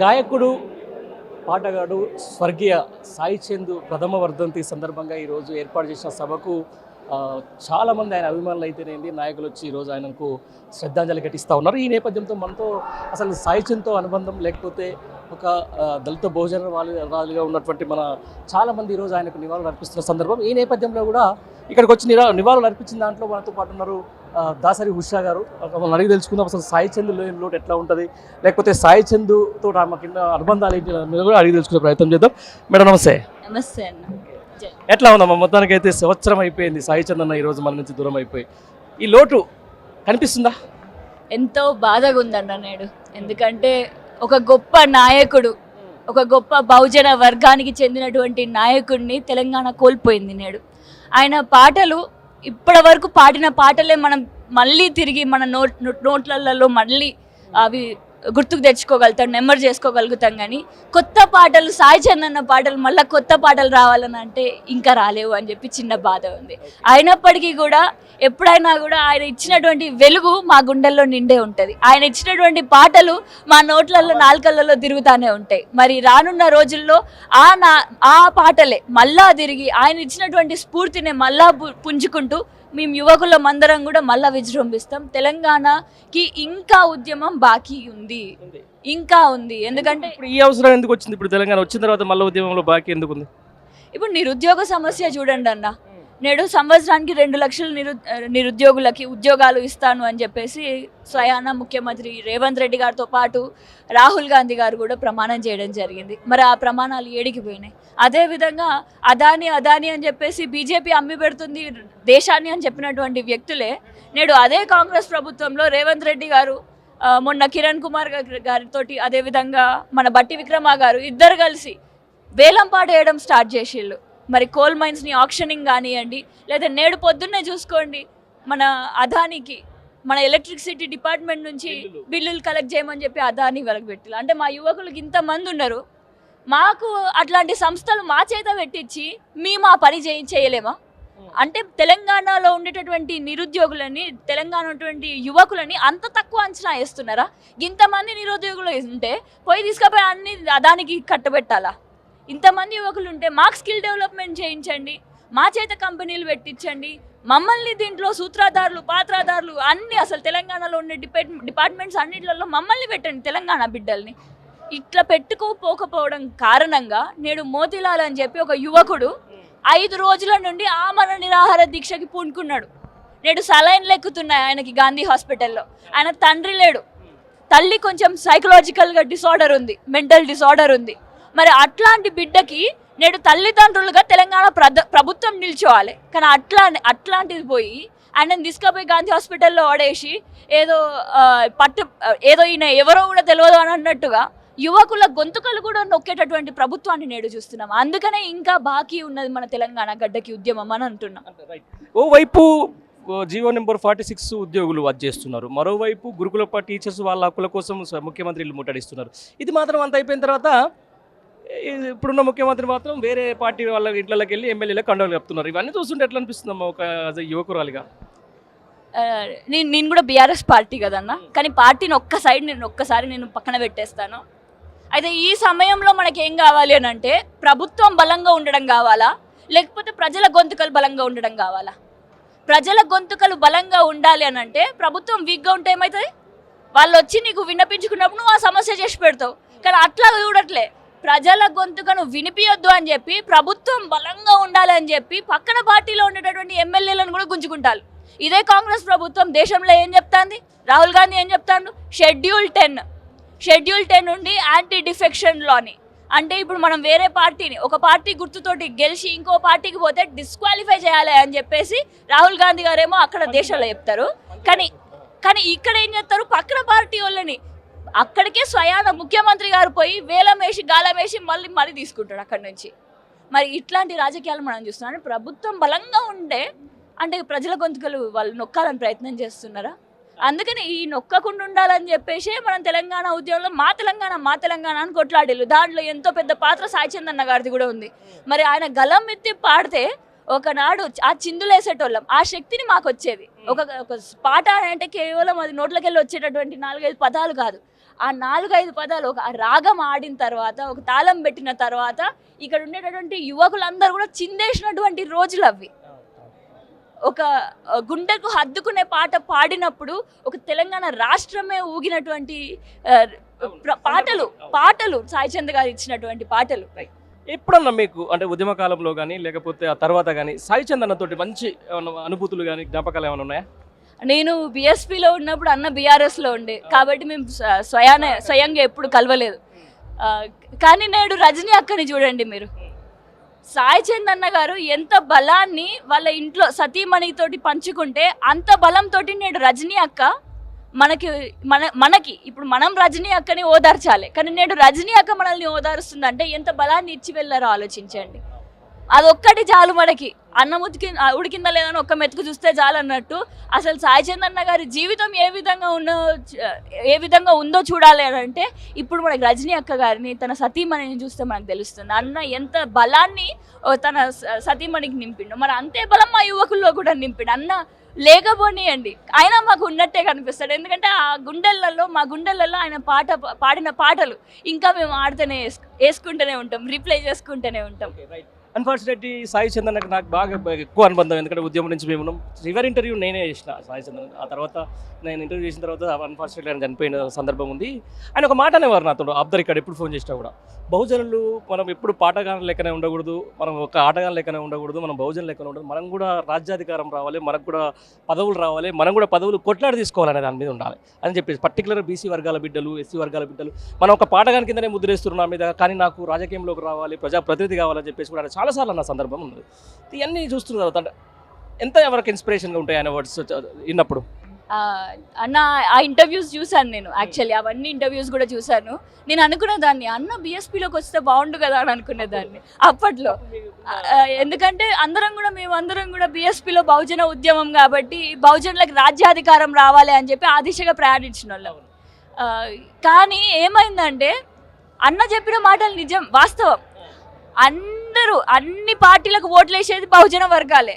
గాయకుడు పాటగాడు స్వర్గీయ సాయి చందు ప్రథమ వర్ధంతి సందర్భంగా ఈరోజు ఏర్పాటు చేసిన సభకు చాలామంది ఆయన అభిమానులు అయితేనేంది నాయకులు వచ్చి ఈరోజు ఆయనకు శ్రద్ధాంజలి ఘటిస్తూ ఉన్నారు. ఈ నేపథ్యంతో మనతో అసలు సాయిచంద్తో అనుబంధం లేకపోతే ఒక దళిత బహుజన వాళ్ళుగా ఉన్నటువంటి మన చాలామంది ఈరోజు ఆయనకు నివాళులు అర్పిస్తున్న సందర్భం. ఈ నేపథ్యంలో కూడా ఇక్కడికి వచ్చి నివాళులు అర్పించిన దాంట్లో మనతో పాటు ఉన్నారు దాసరి ఉషా గారు. మనం అడిగి తెలుసుకుందాం అసలు సాయి చంద్ లో- లోటు ఎట్లా ఉంటుంది? లేకపోతే సాయి చంద్ తోటి ఆమె కింద అనుబంధాలు ఏంటి అనేది కూడా అడిగి తెలుసుకునే ప్రయత్నం చేద్దాం. మేడం నమస్తే. నమస్తే అన్న. ఎట్లా ఉందమ్మా? మొత్తానికి అయితే సంవత్సరం అయిపోయింది. సాయి చంద్ అన్న ఈరోజు మన నుంచి దూరం అయిపోయి. ఈ లోటు కనిపిస్తుందా? ఎంతో బాధగా ఉందన్న నేడు. ఎందుకంటే ఒక గొప్ప నాయకుడు ఒక గొప్ప బహుజన వర్గానికి చెందినటువంటి నాయకుడిని తెలంగాణ కోల్పోయింది నేడు. ఆయన పాటలు ఇప్పటి వరకు పాడిన పాటలే మనం మళ్ళీ తిరిగి మన నోట్ నోట్లలో మళ్ళీ అవి గుర్తుకు తెచ్చుకోగలుగుతాం నెంబర్ చేసుకోగలుగుతాం కానీ కొత్త పాటలు సాయి చందన్న పాటలు మళ్ళీ కొత్త పాటలు రావాలని అంటే ఇంకా రాలేవు అని చెప్పి చిన్న బాధ ఉంది. అయినప్పటికీ కూడా ఎప్పుడైనా కూడా ఆయన ఇచ్చినటువంటి వెలుగు మా గుండెల్లో నిండే ఉంటుంది. ఆయన ఇచ్చినటువంటి పాటలు మా నోట్లలో నాలుకలలో తిరుగుతానే ఉంటాయి. మరి రానున్న రోజుల్లో ఆ నా ఆ పాటలే మళ్ళా తిరిగి ఆయన ఇచ్చినటువంటి స్ఫూర్తిని మళ్ళా పుంజుకుంటూ మేము యువకులం అందరం కూడా మళ్ళా విజృంభిస్తాం. తెలంగాణకి ఇంకా ఉద్యమం బాకీ ఉంది. ఇంకా ఉంది. ఎందుకంటే ఇప్పుడు ఈ అవసరం ఎందుకు వచ్చింది? ఇప్పుడు తెలంగాణ వచ్చిన తర్వాత మళ్ళీ ఉద్యమంలో బాకీ ఎందుకు ఉంది? ఇప్పుడు నిరుద్యోగ సమస్య చూడండి అన్న. నేడు సంవత్సరానికి రెండు లక్షల నిరు నిరుద్యోగులకి ఉద్యోగాలు ఇస్తాను అని చెప్పేసి స్వయాన ముఖ్యమంత్రి రేవంత్ రెడ్డి గారితో పాటు రాహుల్ గాంధీ గారు కూడా ప్రమాణం చేయడం జరిగింది. మరి ఆ ప్రమాణాలు ఏడికి పోయినాయి అదేవిధంగా అదాని అదాని అని చెప్పేసి బీజేపీ అమ్మి పెడుతుంది దేశాన్ని అని చెప్పినటువంటి వ్యక్తులే నేడు అదే కాంగ్రెస్ ప్రభుత్వంలో రేవంత్ రెడ్డి గారు మొన్న కిరణ్ కుమార్ గారి- గారితోటి అదేవిధంగా మన బట్టి విక్రమ గారు ఇద్దరు కలిసి వేలంపాట వేయడం స్టార్ట్ చేసిళ్ళు. మరి కోల్ మైన్స్ని ఆప్షనింగ్ కానివ్వండి లేదా నేడు పొద్దున్నే చూసుకోండి మన అదానికి మన ఎలక్ట్రిసిటీ డిపార్ట్మెంట్ నుంచి బిల్లులు. కలెక్ట్ చేయమని చెప్పి అదాని పెట్టిల్లు అంటే మా యువకులకు ఇంతమంది ఉన్నారు. మాకు అట్లాంటి సంస్థలు మా చేత పెట్టించి మేము ఆ పని చేయి చేయలేమా? అంటే తెలంగాణలో ఉండేటటువంటి నిరుద్యోగులని తెలంగాణ ఉన్నటువంటి యువకులని అంత తక్కువ అంచనా వేస్తున్నారా? ఇంతమంది నిరుద్యోగులు ఉంటే పోయి తీసుకుపోయి అన్ని దానికి కట్టబెట్టాలా? ఇంతమంది యువకులు ఉంటే మాకు స్కిల్ డెవలప్మెంట్ చేయించండి మా చేత కంపెనీలు పెట్టించండి మమ్మల్ని దీంట్లో సూత్రధారులు పాత్రధారులు అన్ని అసలు తెలంగాణలో ఉండే డిపార్ట్ డిపార్ట్మెంట్స్ అన్నింటిలో మమ్మల్ని పెట్టండి తెలంగాణ బిడ్డల్ని. ఇట్లా పెట్టుకోపోకపోవడం కారణంగా నేడు మోతిలాల్ అని చెప్పి ఒక యువకుడు ఐదు రోజుల నుండి ఆమరణ నిరాహార దీక్షకి పూనుకున్నాడు. నేడు సలైన్లు ఎక్కుతున్నాయి ఆయనకి గాంధీ హాస్పిటల్లో. ఆయన తండ్రి లేడు. తల్లి కొంచెం సైకలాజికల్గా డిసార్డర్ ఉంది మెంటల్ డిసార్డర్ ఉంది. మరి అట్లాంటి బిడ్డకి నేడు తల్లిదండ్రులుగా తెలంగాణ ప్రద ప్రభుత్వం నిల్చోవాలి. కానీ అట్లా అట్లాంటిది పోయి ఆయనను తీసుకుపోయి గాంధీ హాస్పిటల్లో వాడేసి ఏదో పట్టు ఏదో ఈయన ఎవరో కూడా తెలియదు అని అన్నట్టుగా యువకుల గొంతుకలు కూడా నొక్కేటటువంటి ప్రభుత్వాన్ని నేడు చూస్తున్నాం. అందుకనే ఇంకా బాకీ ఉన్నది మన తెలంగాణ గడ్డకి ఉద్యమం అని అంటున్నాం. ఓవైపు ఓ G O number forty six ఉద్యోగులు అది చేస్తున్నారు. మరోవైపు గురుకుల టీచర్స్ వాళ్ళ హక్కుల కోసం స- ముఖ్యమంత్రి ముట్టడిస్తున్నారు. ఇది మాత్రం అంత అయిపోయిన తర్వాత ఇప్పుడున్న ముఖ్యమంత్రి మాత్రం వేరే పార్టీ వాళ్ళ ఇంట్లోకి వెళ్ళి ఎమ్మెల్యేలకు కండలు కప్పుతున్నారు. ఇవన్నీ చూస్తుంటే ఎట్లా అనిపిస్తుందమ్మా ఒక యువకురాలిగా? నేను నేను కూడా బీఆర్ఎస్ పార్టీ కదన్న. కానీ పార్టీని ఒక్క సైడ్ నేను ఒక్కసారి నేను పక్కన పెట్టేస్తాను. అయితే ఈ సమయంలో మనకి ఏం కావాలి అని అంటే ప్రభుత్వం బలంగా ఉండడం కావాలా? లేకపోతే ప్రజల గొంతుకలు బలంగా ఉండడం కావాలా? ప్రజల గొంతుకలు బలంగా ఉండాలి అని అంటే ప్రభుత్వం వీక్గా ఉంటే ఏమవుతుంది వాళ్ళు వచ్చి నీకు విన్నపించుకున్నప్పుడు నువ్వు ఆ సమస్య చేసి పెడతావు. కానీ అట్లా చూడట్లే. ప్రజల గొంతుకను వినిపించొద్దు అని చెప్పి ప్రభుత్వం బలంగా ఉండాలని చెప్పి పక్కన పార్టీలో ఉండేటటువంటి ఎమ్మెల్యేలను కూడా గుంజుకుంటారు. ఇదే కాంగ్రెస్ ప్రభుత్వం దేశంలో ఏం చెప్తాంది? రాహుల్ గాంధీ ఏం చెప్తాను షెడ్యూల్ టెన్ షెడ్యూల్ టెన్ నుండి యాంటీ డిఫెక్షన్ లాని అంటే ఇప్పుడు మనం వేరే పార్టీని ఒక పార్టీ గుర్తుతోటి గెలిచి ఇంకో పార్టీకి పోతే డిస్క్వాలిఫై చేయాలి అని చెప్పేసి రాహుల్ గాంధీ గారేమో అక్కడ దేశంలో చెప్తారు. కానీ కానీ ఇక్కడ ఏం చేస్తారు? పక్కన పార్టీ వాళ్ళని అక్కడికే స్వయాన ముఖ్యమంత్రి గారు పోయి వేలం వేసి గాలం వేసి మళ్ళీ మళ్ళీ తీసుకుంటాడు అక్కడి నుంచి. మరి ఇట్లాంటి రాజకీయాలు మనం చూస్తున్నాం. ప్రభుత్వం బలంగా ఉండే అంటే ప్రజల గొంతుకలు వాళ్ళు నొక్కాలని ప్రయత్నం చేస్తున్నారా? అందుకని ఈ నొక్కకుండా ఉండాలని చెప్పేసి మనం తెలంగాణ ఉద్యమంలో మా తెలంగాణ మా తెలంగాణ అని కొట్లాడేళ్ళు దాంట్లో ఎంతో పెద్ద పాత్ర సాయిచందన్న గారిది కూడా ఉంది. మరి ఆయన గలం ఎత్తి పాడితే ఒకనాడు ఆ చిందులేసేటోళ్ళం. ఆ శక్తిని మాకు వచ్చేది. ఒక ఒక పాట అంటే కేవలం అది నోట్లకెళ్ళి వచ్చేటటువంటి నాలుగైదు పదాలు కాదు. ఆ నాలుగైదు పదాలు ఒక రాగం ఆడిన తర్వాత ఒక తాళం పెట్టిన తర్వాత ఇక్కడ ఉండేటటువంటి యువకులందరూ కూడా చిందేసినటువంటి రోజులు అవి. ఒక గుండెకు హద్దుకునే పాట పాడినప్పుడు ఒక తెలంగాణ రాష్ట్రమే ఊగినటువంటి పాటలు పాటలు సాయి చంద్ గారు ఇచ్చినటువంటి పాటలు. ఎప్పుడన్నా మీకు అంటే ఉద్యమ కాలంలో కానీ లేకపోతే ఆ తర్వాత కానీ సాయి చంద్ అన్నతోటి మంచి అనుభూతులు కానీ జ్ఞాపకాలు ఏమైనా ఉన్నాయా? నేను బిఎస్పిలో ఉన్నప్పుడు అన్న బీఆర్ఎస్లో ఉండే. కాబట్టి మేము స్వయాన స్వయంగా ఎప్పుడు కలవలేదు. కానీ నేడు రజనీ అక్కని చూడండి మీరు. సాయి చంద్ అన్న గారు ఎంత బలాన్ని వాళ్ళ ఇంట్లో సతీమణితోటి పంచుకుంటే అంత బలంతో నేడు రజనీ అక్క మనకి మన మనకి ఇప్పుడు మనం రజనీ అక్కని ఓదార్చాలి. కానీ నేడు రజనీ అక్క మనల్ని ఓదారుస్తుందంటే ఎంత బలాన్ని ఇచ్చి వెళ్ళారో ఆలోచించండి. అదొక్కటి చాలు మనకి. అన్నం ఉతికి ఉడికిందా లేదని ఒక్క మెతుకు చూస్తే చాలు అన్నట్టు. అసలు సాయి చందన్న గారి జీవితం ఏ విధంగా ఉన్నో ఏ విధంగా ఉందో చూడాలి అని అంటే ఇప్పుడు మనకి రజనీ అక్క గారిని తన సతీమణిని చూస్తే మనకు తెలుస్తుంది. అన్న ఎంత బలాన్ని తన స- సతీమణికి నింపిండు. మరి అంతే బలం మా యువకుల్లో కూడా నింపిండు. అన్న లేకపోనియండి. ఆయన మాకు ఉన్నట్టే కనిపిస్తాడు. ఎందుకంటే ఆ గుండెలలో మా గుండెలలో ఆయన పాట పాడిన పాటలు ఇంకా మేము ఆడితేనే వేసుకుంటూనే ఉంటాం. రీప్లే చేసుకుంటూనే ఉంటాం. అన్ఫార్చునేట్లీ సాయి చందన్ నాకు బాగా ఎక్కువ అనుబంధం. ఎందుకంటే ఉద్యమం నుంచి మేము చివరి ఇంటర్వ్యూ నేనే చేసిన సాయి చందన్ ఆ తర్వాత నేను ఇంటర్వ్యూ చేసిన తర్వాత అన్ఫార్చునేట్లీ ఆయన చనిపోయిన సందర్భం ఉంది. ఆయన ఒక మాట అనేవారు నాతో. అబ్దర్ ఇక్కడ ఎప్పుడు ఫోన్ చేసినా కూడా. బహుజనులు మనం ఎప్పుడు పాటగానం లెక్కనే ఉండకూడదు. మనం ఒక ఆటగానం లెక్కనే ఉండకూడదు. మనం బహుజన లెక్కనే ఉండదు మనం కూడా రాజ్యాధికారం రావాలి. మనకు కూడా పదవులు రావాలి. మనం కూడా పదవులు కొట్లాడి తీసుకోవాలనే దాని మీద ఉండాలి అని చెప్పేసి. పర్టికులర్ బీసీ వర్గాల బిడ్డలు ఎస్సీ వర్గాల బిడ్డలు. మనం ఒక పాటగాని కిందనే ముద్రేస్తున్నాం మీద. కానీ నాకు రాజకీయంలోకి రావాలి. ప్రజాప్రతినిధి కావాలని చెప్పేసి కూడా ఆయన చాలాసార్లు అన్న సందర్భం ఉంది ఇవన్నీ చూస్తున్న తర్వాత ఎంత ఎవరికి ఇన్స్పిరేషన్గా ఉంటాయి అనే వర్డ్స్ విన్నప్పుడు? అన్న ఆ ఇంటర్వ్యూస్ చూశాను నేను యాక్చువల్లీ అవన్నీ ఇంటర్వ్యూస్ కూడా చూశాను. నేను అనుకునేదాన్ని అన్న బీఎస్పీలోకి వస్తే బాగుండు కదా అని అనుకునేదాన్ని. అప్పట్లో. ఎందుకంటే అందరం కూడా మేము అందరం కూడా బీఎస్పీలో బహుజన ఉద్యమం కాబట్టి బహుజనులకు రాజ్యాధికారం రావాలి అని చెప్పి ఆ దిశగా ప్రయాణించిన వాళ్ళం కానీ ఏమైందంటే అన్న చెప్పిన మాటలు నిజం వాస్తవం. అందరూ అన్ని పార్టీలకు ఓట్లేసేది బహుజన వర్గాలే.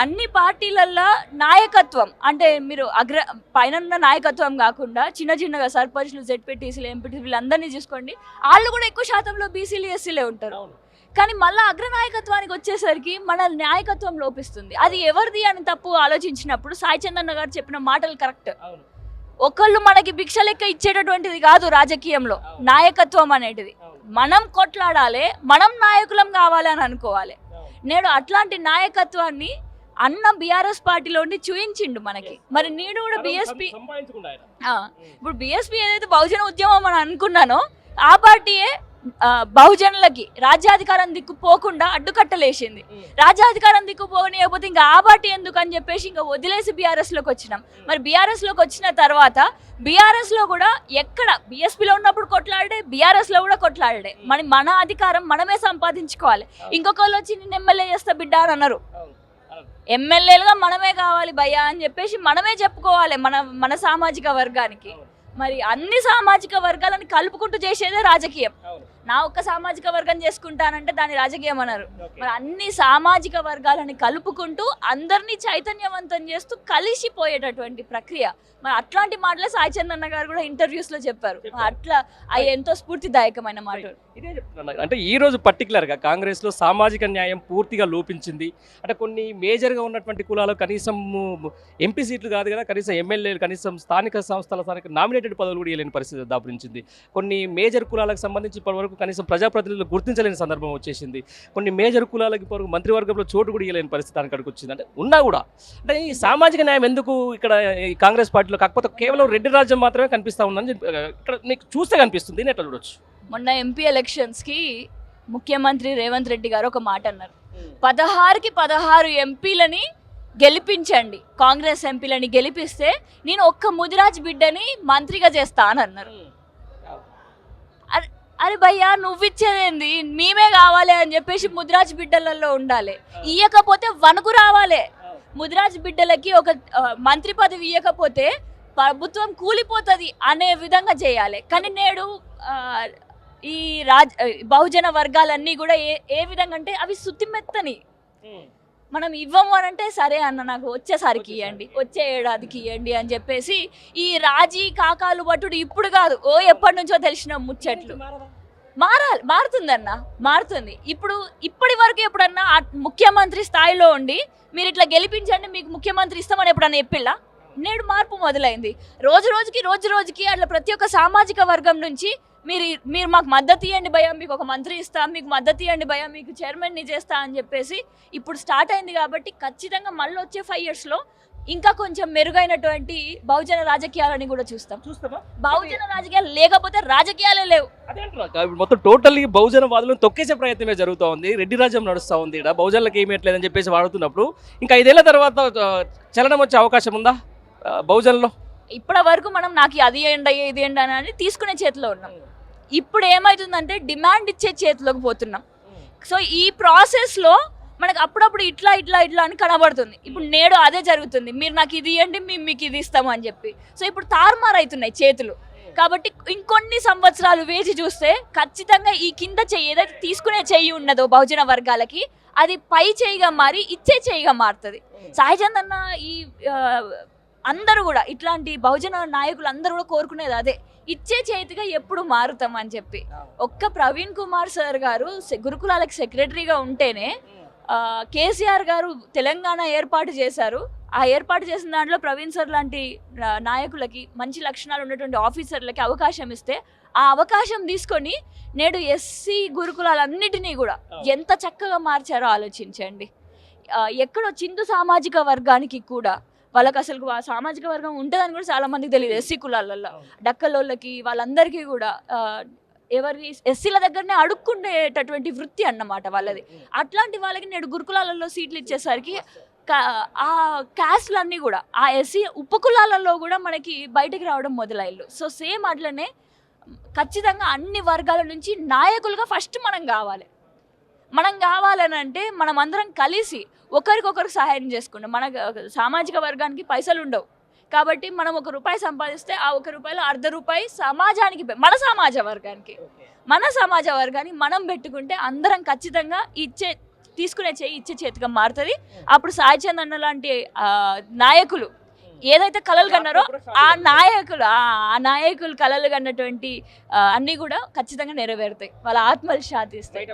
అన్ని పార్టీలల్లో నాయకత్వం అంటే మీరు అగ్ర పైన నాయకత్వం కాకుండా చిన్న చిన్నగా సర్పంచ్లు జెడ్పీటీసీలు ఎంపీటీ వీళ్ళందరినీ చూసుకోండి. వాళ్ళు కూడా ఎక్కువ శాతంలో బీసీలు ఎస్సీలే ఉంటారు. కానీ మళ్ళీ అగ్ర నాయకత్వానికి వచ్చేసరికి మన నాయకత్వం లోపిస్తుంది. అది ఎవరిది అని తప్పు ఆలోచించినప్పుడు సాయి చందన్న గారు చెప్పిన మాటలు కరెక్ట్. ఒకళ్ళు మనకి భిక్ష లెక్క ఇచ్చేటటువంటిది కాదు రాజకీయంలో. నాయకత్వం అనేటిది. మనం కొట్లాడాలి మనం నాయకులం కావాలి అని అనుకోవాలి. నేడు అట్లాంటి నాయకత్వాన్ని అన్న బీఆర్ఎస్ పార్టీలో ఉండి చూయించిండు మనకి. మరి నేను కూడా బీఎస్పీ ఇప్పుడు బీఎస్పీ ఏదైతే బహుజన ఉద్యమం అని అనుకున్నానో ఆ పార్టీయే బహుజనులకి రాజ్యాధికారం దిక్కు పోకుండా అడ్డుకట్టలేసింది. రాజ్యాధికారం దిక్కు పోనీయకపోతే ఇంకా ఆ పార్టీ ఎందుకు అని చెప్పేసి ఇంకా వదిలేసి బీఆర్ఎస్లోకి వచ్చినాం మరి బీఆర్ఎస్లోకి వచ్చిన తర్వాత బీఆర్ఎస్లో కూడా ఎక్కడ బీఎస్పీలో ఉన్నప్పుడు కొట్లాడే బీఆర్ఎస్లో కూడా కొట్లాడే మన మన అధికారం మనమే సంపాదించుకోవాలి. ఇంకొకళ్ళు వచ్చి నేను ఎమ్మెల్యే చేస్తా బిడ్డ అని అన్నారు ఎమ్మెల్యేలుగా మనమే కావాలి భయ్యా అని చెప్పేసి మనమే చెప్పుకోవాలి మన మన సామాజిక వర్గానికి. మరి అన్ని సామాజిక వర్గాలను కలుపుకుంటూ చేసేదే రాజకీయం. నా ఒక్క సామాజిక వర్గం చేసుకుంటానంటే దాని రాజకీయం అన్నారు. మరి అన్ని సామాజిక వర్గాలని కలుపుకుంటూ అందరినీ చైతన్యవంతం చేస్తూ కలిసిపోయేటటువంటి ప్రక్రియ. మరి అట్లాంటి మాటలే సాయి చందన్న గారు కూడా ఇంటర్వ్యూస్లో చెప్పారు. చెప్పారు. అట్లా అవి ఎంతో స్ఫూర్తిదాయకమైన మాటలు. ఇదే చెప్తున్నాను అంటే ఈ రోజు పర్టికులర్గా కాంగ్రెస్లో సామాజిక న్యాయం పూర్తిగా లోపించింది. అంటే కొన్ని మేజర్గా ఉన్నటువంటి కులాలు కనీసం ఎంపీ సీట్లు కాదు కదా కనీసం ఎమ్మెల్యేలు కనీసం స్థానిక సంస్థల స్థానిక నామినేటెడ్ పదవులు కూడా ఇవ్వలేని పరిస్థితి దాపురించింది. కొన్ని మేజర్ కులాలకు సంబంధించి ఇప్పటివరకు కనీసం ప్రజాప్రతినిధులు గుర్తించలేని సందర్భం వచ్చేసింది. కొన్ని మేజర్ కులాలకు ఇప్పటివరకు మంత్రివర్గంలో చోటు కూడా ఇవ్వలేని పరిస్థితి అక్కడికి వచ్చింది అంటే ఉన్నా కూడా అంటే ఈ సామాజిక న్యాయం ఎందుకు ఇక్కడ ఈ కాంగ్రెస్ పార్టీలో కాకపోతే కేవలం రెడ్డి రాజ్యం మాత్రమే కనిపిస్తా ఉందని ఇక్కడ నీకు చూస్తే కనిపిస్తుంది నేను ఎట్లా చూడొచ్చు? మొన్న ఎంపీ ఎలక్షన్స్కి ముఖ్యమంత్రి రేవంత్ రెడ్డి గారు ఒక మాట అన్నారు. పదహారుకి పదహారు ఎంపీలని గెలిపించండి కాంగ్రెస్ ఎంపీలని గెలిపిస్తే నేను ఒక్క ముదిరాజ్ బిడ్డని మంత్రిగా చేస్తా అని అన్నారు. అరే భయ్యా నువ్విచ్చేదేంది? మేమే కావాలి అని చెప్పేసి ముదిరాజ్ బిడ్డలలో ఉండాలి. ఇయ్యకపోతే వణుకు రావాలి. ముదిరాజ్ బిడ్డలకి ఒక మంత్రి పదవి ఇవ్వకపోతే ప్రభుత్వం కూలిపోతుంది అనే విధంగా చేయాలి. కానీ నేడు ఈ రాజ్ బహుజన వర్గాలన్నీ కూడా ఏ ఏ విధంగా అంటే అవి సుత్తిమెత్తని మనం ఇవ్వము అని అంటే సరే అన్న నాకు వచ్చేసరికి ఇవ్వండి వచ్చే ఏడాదికి ఇవ్వండి అని చెప్పేసి ఈ రాజీ కాకాలు పట్టుడు ఇప్పుడు కాదు ఓ ఎప్పటి నుంచో తెలిసిన ముచ్చట్లు. మారాలి మారుతుందన్న మారుతుంది. ఇప్పుడు ఇప్పటి వరకు ఎప్పుడన్నా ముఖ్యమంత్రి స్థాయిలో ఉండి మీరు ఇట్లా గెలిపించండి మీకు ముఖ్యమంత్రి ఇస్తామని ఎప్పుడన్నా చెప్పిల్లా? నేడు మార్పు మొదలైంది. రోజు రోజుకి రోజు రోజుకి అట్లా ప్రతి ఒక్క సామాజిక వర్గం నుంచి మీరు మీరు మాకు మద్దతు ఇవ్వండి భయ మీకు ఒక మంత్రి ఇస్తా మీకు మద్దతు ఇవ్వండి భయ మీకు చైర్మన్ని చేస్తా అని చెప్పేసి ఇప్పుడు స్టార్ట్ అయింది కాబట్టి ఖచ్చితంగా మళ్ళీ వచ్చే ఫైవ్ ఇయర్స్లో ఇంకా కొంచెం మెరుగైనటువంటి బహుజన రాజకీయాలని కూడా చూస్తాం. చూస్తామా? బహుజన రాజకీయాలు లేకపోతే రాజకీయాలే లేవు. మొత్తం టోటల్లీ బహుజన వాదులను తొక్కేసే ప్రయత్నమే జరుగుతూ ఉంది రెడ్డి రాజ్యం నడుస్తూ ఉంది ఇక్కడ బహుజనులకు ఏమీ ఎట్లేదని చెప్పేసి వాడుతున్నప్పుడు ఇంకా ఐదేళ్ళ తర్వాత చలనం వచ్చే అవకాశం ఉందా? బహుజనులో ఇప్పటి వరకు మనం నాకు అది ఏంటి ఇది ఏంటి అని తీసుకునే చేతిలో ఉన్నాం. ఇప్పుడు ఏమవుతుందంటే డిమాండ్ ఇచ్చే చేతిలోకి పోతున్నాం. సో ఈ ప్రాసెస్లో మనకు అప్పుడప్పుడు ఇట్లా ఇట్లా ఇట్లా అని కనబడుతుంది. ఇప్పుడు నేడు అదే జరుగుతుంది. మీరు నాకు ఇది ఇవ్వండి మేము మీకు ఇది ఇస్తాము అని చెప్పి. సో ఇప్పుడు తారుమారు అవుతున్నాయి చేతులు. కాబట్టి ఇంకొన్ని సంవత్సరాలు వేచి చూస్తే ఖచ్చితంగా ఈ కింద చెయ్యి ఏదైతే తీసుకునే చెయ్యి ఉన్నదో బహుజన వర్గాలకి అది పై చేయిగా మారి ఇచ్చే చేయిగా మారుతుంది. సాయిచంద్ అన్న ఈ అందరూ కూడా ఇట్లాంటి బహుజన నాయకులు అందరూ కూడా కోరుకునేది అదే. ఇచ్చే చేతిగా ఎప్పుడు మారుతాం అని చెప్పి. ఒక్క ప్రవీణ్ కుమార్ సార్ గారు గురుకులాలకు సెక్రటరీగా ఉంటేనే కేసీఆర్ గారు తెలంగాణ ఏర్పాటు చేశారు. ఆ ఏర్పాటు చేసిన దాంట్లో ప్రవీణ్ సార్ లాంటి నాయకులకి మంచి లక్షణాలు ఉన్నటువంటి ఆఫీసర్లకి అవకాశం ఇస్తే ఆ అవకాశం తీసుకొని నేడు ఎస్సీ గురుకులాలన్నిటినీ కూడా ఎంత చక్కగా మార్చారో ఆలోచించండి. ఎక్కడో చిందు సామాజిక వర్గానికి కూడా వాళ్ళకి అసలు సామాజిక వర్గం ఉంటుందని కూడా చాలా మందికి తెలియదు ఎస్సీ కులాలలో డక్కలోళ్ళకి వాళ్ళందరికీ కూడా ఎవరి ఎస్సీల దగ్గరనే అడుక్కుండేటటువంటి వృత్తి అన్నమాట వాళ్ళది. అట్లాంటి వాళ్ళకి నేడు గురుకులాలలో సీట్లు ఇచ్చేసరికి ఆ క్యాస్ట్లన్నీ కూడా ఆ ఎస్సీ ఉపకులాలలో కూడా మనకి బయటికి రావడం మొదలయ్యారు సో సేమ్ అట్లనే ఖచ్చితంగా అన్ని వర్గాల నుంచి నాయకులుగా ఫస్ట్ మనం కావాలి. మనం కావాలని అంటే మనం అందరం కలిసి ఒకరికొకరు సహాయం చేసుకుంటాం. మన సామాజిక వర్గానికి పైసలు ఉండవు. కాబట్టి మనం ఒక రూపాయి సంపాదిస్తే ఆ ఒక రూపాయలు అర్ధ రూపాయి సమాజానికి మన సమాజ వర్గానికి. మన సమాజ వర్గాన్ని మనం పెట్టుకుంటే అందరం ఖచ్చితంగా ఇచ్చే తీసుకునే చేయి ఇచ్చే చేతిగా మారుతుంది. అప్పుడు సాయి చంద్ అన్న లాంటి నాయకులు ఏదైతే కలలు కన్నారో ఆ నాయకులు ఆ నాయకులు కలలు కన్నటువంటి అన్నీ కూడా ఖచ్చితంగా నెరవేరుతాయి. వాళ్ళ ఆత్మలు శాంతిస్తాయి